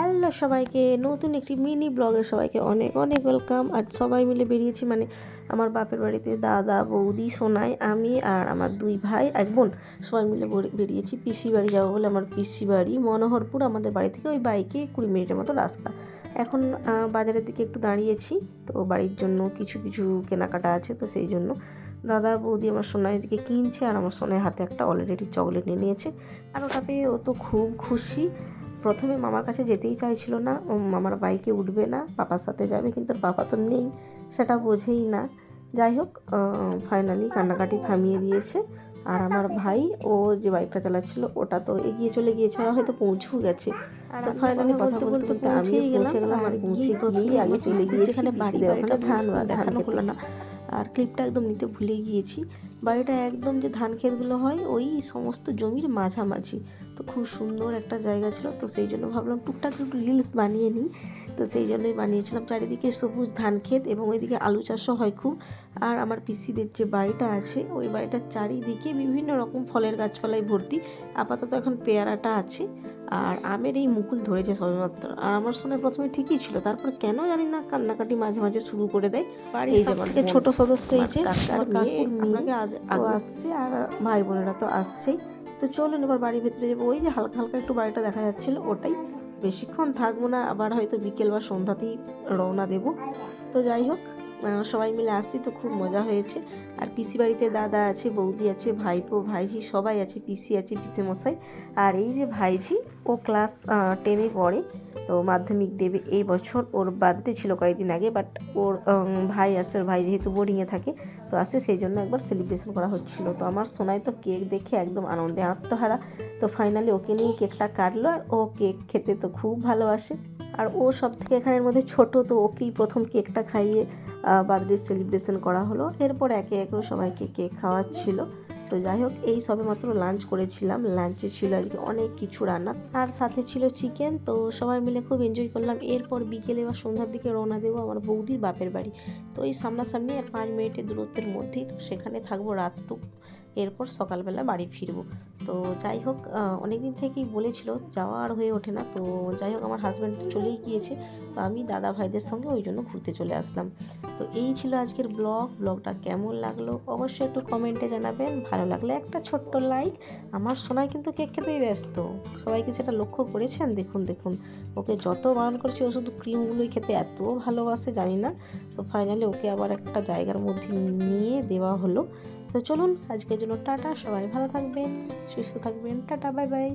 Hello সবাইকে, নতুন একটি মিনি ব্লগে সবাইকে অনেক অনেক ওয়েলকাম। আজ সবাই মিলে বেরিয়েছি মানে আমার বাপের বাড়িতে দাদা, বৌদি, সোনাই, আমি আর আমার দুই ভাই, এক বোন। সবাই মিলে বেরিয়েছি পিসি বাড়ি যাব বলে আমার পিসি বাড়ি, মনোহরপুর, আমাদের বাড়ি থেকে ওই বাইকে কুড়ি মিনিটের মতো রাস্তা। এখন বাজারের দিকে একটু দাঁড়িয়েছি, তো বাড়ির জন্য কিছু কিছু কেনাকাটা আছে, তো সেই জন্য দাদা, বৌদি, আমার সোনাইয়ের দিকে কিনছে, আর আমার সোনাইয়ের হাতে একটা অলরেডি চকলেট নিয়ে নিয়েছে। আর ওটা পেয়ে ও তো খুব খুশি। প্রথমে মামার কাছে যেতেই চাইছিল না ও মামার বাইকে উঠবে না পাপার সাথে যাবে কিন্তু বাবা তো নেই সেটা বোঝেই না। যাই হোক ফাইনালি কান্নাকাটি থামিয়ে দিয়েছে। আর আমার ভাই ও যে বাইকটা চালাচ্ছিল ওটা তো এগিয়ে চলে গিয়েছে ওরা হয়তো পৌঁছেও গেছে। তো ফাইনালি কথা বলতে বলতে আমি পৌঁছে গেলাম আর পৌঁছে গিয়েই আগে চলে গিয়েছি ওখানে ধান ধান খেতে। না। আর ক্লিপটা একদম নিতে ভুলে গিয়েছি। বাড়িটা একদম যে ধান ক্ষেতগুলো হয়, ওই সমস্ত জমির মাঝামাঝি। তো খুব সুন্দর একটা জায়গা ছিল, তো সেই জন্য ভাবলাম টুকটাক একটু রিলস বানিয়ে নিই। তো সেই জন্যই বানিয়েছিলাম। চারিদিকে সবুজ ধান ক্ষেত এবং ওইদিকে আলু চাষও হয় খুব। আর আমার পিসিদের যে বাড়িটা আছে ওই বাড়িটার চারিদিকে বিভিন্ন রকম ফলের গাছপালায় ভর্তি। আপাতত এখন পেয়ারাটা আছে। আর আমের এই মুকুল ধরেছে সবেমাত্র। আর আমার শুনে প্রথমে ঠিকই ছিল তারপর কেন জানি না কান্নাকাটি মাঝে মাঝে শুরু করে দেয়। বাড়ির সব থেকে ছোট সদস্য এই যে আপনাকে আগে- আসছে আর ভাই বোনেরা তো আসছেই। তো চলুন এবার বাড়ির ভেতরে যাব। ওই যে হালকা হালকা একটু বাড়িটা দেখা যাচ্ছিল ওটাই। বেশিক্ষণ থাকব না, আবার হয়তো বিকেল বা সন্ধ্যাতেই রওনা দেব। তো যাই হোক সবাই মিলে আসছি, তো খুব মজা হয়েছে। আর পিসি বাড়িতে দাদা আছে, বৌদি আছে, ভাইপো, ভাইঝি, সবাই আছে, পিসি আছে পিসি মশাই আর এই যে ভাইঝি, ও ক্লাস টেনে পড়ে, তো মাধ্যমিক দেবে এই বছর। ওর বার্থডে ছিল কয়েকদিন আগে বাট ওর ভাই আসছে ওর ভাই যেহেতু বোর্ডিংয়ে থাকে, তো আসে, সেই জন্য একবার সেলিব্রেশন করা হচ্ছিল। তো আমার সোনাই তো কেক দেখে একদম আনন্দে আত্মহারা। তো ফাইনালি ওকে নিয়ে কেকটা কাটলো আর ও কেক খেতে তো খুব ভালোবাসে। আর ও সব থেকে এখানের মধ্যে ছোট, তো ওকেই প্রথম কেকটা খাইয়ে বার্থডে সেলিব্রেশন করা হলো। এরপর একে একে সবাইকে কেক খাওয়াচ্ছিল। তো যাই হোক, এই সবে মাত্র লাঞ্চ করেছিলাম লাঞ্চে ছিল আজকে অনেক কিছু রান্না। আর সাথে ছিল চিকেন তো সবাই মিলে খুব এনজয় করলাম। এরপর বিকেলে বা সন্ধ্যার দিকে রওনা দেবো আমার বৌদির বাপের বাড়ি। তো এই সামনাসামনি আর পাঁচ মিনিটের দূরত্বের মধ্যেই তো সেখানে থাকব রাতটুকু। এরপর সকালবেলা বাড়ি ফিরবো। তো যাই হোক অনেক দিন থেকেই বলেছিল যাওয়া আর হয়ে ওঠে না। তো যাই হোক, আমার হাজব্যান্ড তো চলেই গিয়েছে। তো আমি দাদা ভাইদের সঙ্গে ওই জন্য ঘুরতে চলে আসলাম। তো এই ছিল আজকের ব্লগ ব্লগটা কেমন লাগল অবশ্যই একটু কমেন্টে জানাবেন। ভালো লাগলে একটা ছোট্ট লাইক আমার সোনাই কিন্তু কেক খেতেই ব্যস্ত। সবাই কি সেটা লক্ষ্য করেছেন? দেখুন দেখুন। ওকে যত বারণ করছি, ও শুধু ক্রিমগুলোই খেতে এত ভালোবাসে, জানি না। তো ফাইনালি ওকে আবার একটা জায়গার মধ্যে নিয়ে দেওয়া হলো। তো চলুন আজকের জন্য টাটা সবাই ভালো থাকবেন সুস্থ থাকবেন টাটা বাই বাই।